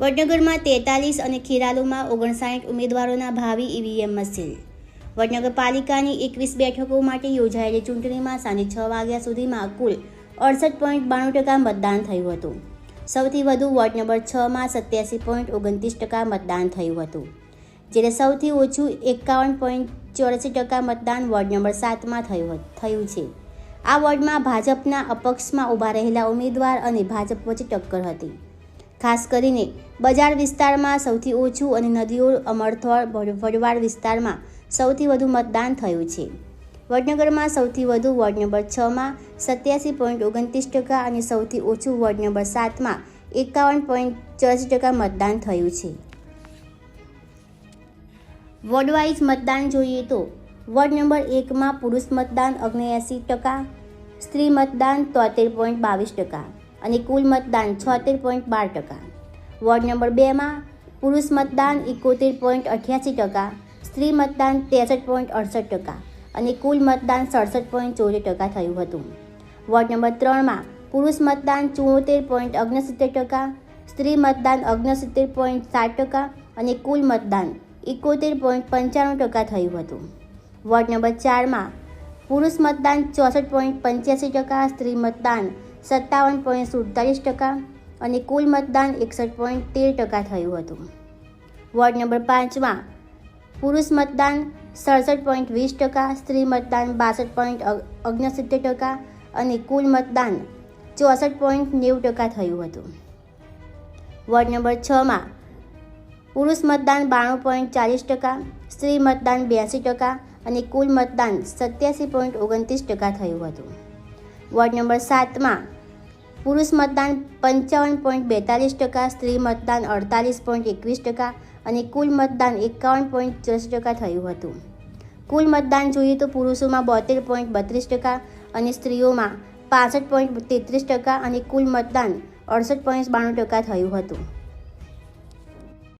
વડનગરમાં તેતાલીસ અને ખેરાલુમાં ઓગણસાઠ ઉમેદવારોના ભાવિ ઈવીએમ મશીન. વડનગર પાલિકાની એકવીસ બેઠકો માટે યોજાયેલી ચૂંટણીમાં સાંજે છ વાગ્યા સુધીમાં કુલ અડસઠ પોઈન્ટ બાણું ટકા મતદાન થયું હતું. સૌથી વધુ વોર્ડ નંબર છમાં સત્યાસી પોઈન્ટ ઓગણત્રીસ ટકા મતદાન થયું હતું. જ્યારે સૌથી ઓછું એકાવન પોઈન્ટ ચોરાસી ટકા મતદાન વોર્ડ નંબર સાતમાં થયું થયું છે. આ વોર્ડમાં ભાજપના અપક્ષમાં ઊભા રહેલા ઉમેદવાર અને ભાજપ વચ્ચે ટક્કર હતી. ખાસ કરીને બજાર વિસ્તારમાં સૌથી ઓછું અને નદીઓ અમરથોળ વડવાડ વિસ્તારમાં સૌથી વધુ મતદાન થયું છે. વડનગરમાં સૌથી વધુ વોર્ડ નંબર છમાં સત્યાસી પોઈન્ટ ઓગણત્રીસ ટકા અને સૌથી ઓછું વોર્ડ નંબર સાતમાં એકાવન પોઈન્ટ ચોરાસી ટકા મતદાન થયું છે. વોર્ડવાઇઝ મતદાન જોઈએ તો વોર્ડ નંબર એકમાં પુરુષ મતદાન ઓગણએંસી ટકા, સ્ત્રી મતદાન તોતેર પોઈન્ટ બાવીસ ટકા અને કુલ મતદાન છોતેર પોઈન્ટ બાર ટકા. વોર્ડ નંબર બેમાં પુરુષ મતદાન એકોતેર પોઈન્ટ અઠ્યાસી ટકા, સ્ત્રી મતદાન ત્રેસઠ પોઈન્ટ અડસઠ ટકા અને કુલ મતદાન સડસઠ પોઈન્ટ ચોરી ટકા થયું હતું. વોર્ડ નંબર ત્રણમાં પુરુષ મતદાન ચોતેર પોઈન્ટ ઓગણસિત્તેર ટકા, સ્ત્રી મતદાન ઓગણસિત્તેર પોઈન્ટ સાત ટકા અને કુલ મતદાન એકોતેર પોઈન્ટ પંચાણું ટકા થયું હતું. વોર્ડ નંબર ચારમાં પુરુષ મતદાન ચોસઠ પોઈન્ટ પંચ્યાસી ટકા, સ્ત્રી મતદાન સત્તાવન પોઈન્ટ સુડતાલીસ ટકા અને કુલ મતદાન એકસઠ પોઈન્ટ તેર ટકા થયું હતું. વોર્ડ નંબર પાંચમાં પુરુષ મતદાન સડસઠ પોઈન્ટ વીસ ટકા, સ્ત્રી મતદાન બાસઠ પોઈન્ટ ઓગણસિત્તેર ટકા અને કુલ મતદાન ચોસઠ પોઈન્ટ નેવું ટકા થયું હતું. વોર્ડ નંબર છમાં પુરુષ મતદાન બાણું પોઈન્ટ ચાલીસ ટકા, સ્ત્રી મતદાન બ્યાસી ટકા અને કુલ મતદાન સત્યાસી પોઈન્ટ ઓગણત્રીસ ટકા થયું હતું. વોર્ડ નંબર સાતમાં. પુરુષ મતદાન પંચાવન પોઈન્ટ બેતાલીસ ટકા, સ્ત્રી મતદાન અડતાલીસ પોઈન્ટ એકવીસ ટકા અને કુલ મતદાન એકાવન પોઈન્ટ ચોસઠ ટકા થયું હતું. કુલ મતદાન જોઈએ તો પુરુષોમાં બોતેર પોઈન્ટ બત્રીસ ટકા અને સ્ત્રીઓમાં પાસઠ પોઈન્ટ તેત્રીસ ટકા અને કુલ મતદાન અડસઠ પોઈન્ટ બાણું ટકા થયું હતું.